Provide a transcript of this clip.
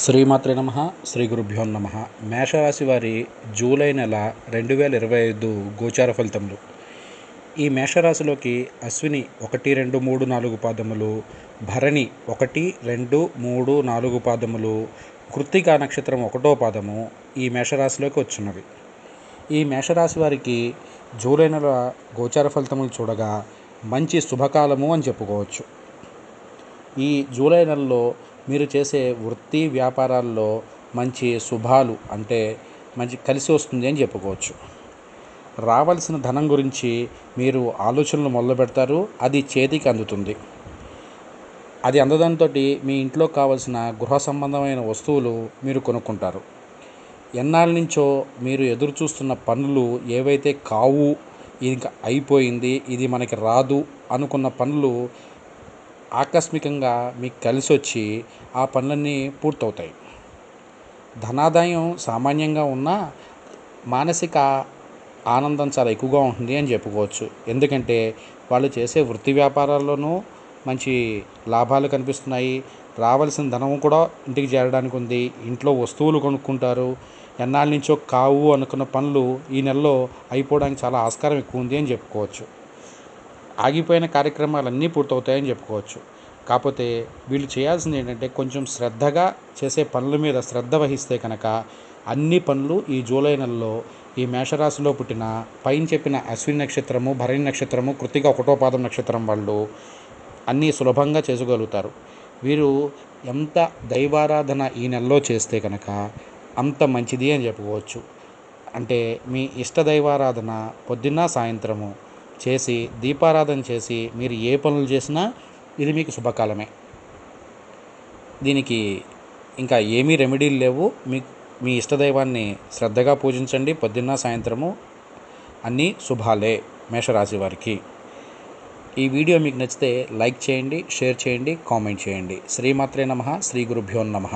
శ్రీమాత్రి నమ శ్రీ గురుభ్యో నమ. మేషరాశి వారి జూలై నెల రెండు వేల ఇరవై ఐదు గోచార ఫలితములు. ఈ మేషరాశిలోకి అశ్విని ఒకటి రెండు మూడు నాలుగు పాదములు భరణి ఒకటి రెండు మూడు నాలుగు పాదములు కృత్తికా నక్షత్రం ఒకటో పాదము ఈ మేషరాశిలోకి వచ్చినవి. ఈ మేషరాశి వారికి జూలై నెల గోచార ఫలితములు చూడగా మంచి శుభకాలము అని చెప్పుకోవచ్చు. ఈ జూలై నెలలో మీరు చేసే వృత్తి వ్యాపారాల్లో మంచి శుభాలు అంటే మంచి కలిసి వస్తుంది అని చెప్పుకోవచ్చు. రావాల్సిన ధనం గురించి మీరు ఆలోచనలు మొదలు పెడతారు అది చేతికి అందుతుంది. అది అందడంతో మీ ఇంట్లో కావలసిన గృహ సంబంధమైన వస్తువులు మీరు కొనుక్కుంటారు. ఎన్నాళ్ళ నుంచో మీరు ఎదురు చూస్తున్న పనులు ఏవైతే కావు ఇంకా అయిపోయింది ఇది మనకి రాదు అనుకున్న పనులు ఆకస్మికంగా మీకు కలిసి వచ్చి ఆ పనులన్నీ పూర్తవుతాయి. ధనాదాయం సామాన్యంగా ఉన్నా మానసిక ఆనందం చాలా ఎక్కువగా ఉంటుంది అని చెప్పుకోవచ్చు. ఎందుకంటే వాళ్ళు చేసే వృత్తి వ్యాపారాల్లోనూ మంచి లాభాలు కనిపిస్తున్నాయి. రావాల్సిన ధనం కూడా ఇంటికి చేరడానికి ఉంది. ఇంట్లో వస్తువులు కొనుక్కుంటారు. ఎన్నాళ్ళ నుంచో కావు అనుకున్న పనులు ఈ నెలలో అయిపోవడానికి చాలా ఆస్కారం ఎక్కువ ఉంది అని చెప్పుకోవచ్చు. ఆగిపోయిన కార్యక్రమాలన్నీ పూర్తవుతాయని చెప్పుకోవచ్చు. కాకపోతే వీళ్ళు చేయాల్సింది ఏంటంటే కొంచెం శ్రద్ధగా చేసే పనుల మీద శ్రద్ధ వహిస్తే కనుక అన్ని పనులు ఈ జూలై నెలలో ఈ మేషరాశిలో పుట్టిన పైన చెప్పిన అశ్విని నక్షత్రము భరణి నక్షత్రము కృతిక ఒకటోపాదం నక్షత్రం వాళ్ళు అన్నీ సులభంగా చేసుకోగలుగుతారు. వీరు ఎంత దైవారాధన ఈ నెలలో చేస్తే కనుక అంత మంచిది అని చెప్పుకోవచ్చు. అంటే మీ ఇష్ట దైవారాధన పొద్దున్న సాయంత్రము చేసి దీపారాధన చేసి మీరు ఏ పనులు చేసినా ఇది మీకు శుభకాలమే. దీనికి ఇంకా ఏమీ రెమెడీలు లేవు. మీ మీ ఇష్టదైవాన్ని శ్రద్ధగా పూజించండి. పొద్దున్న సాయంత్రము అన్నీ శుభాలే మేషరాశి వారికి. ఈ వీడియో మీకు నచ్చితే లైక్ చేయండి షేర్ చేయండి కామెంట్ చేయండి. శ్రీమాత్రే నమ శ్రీ గురుభ్యో నమ.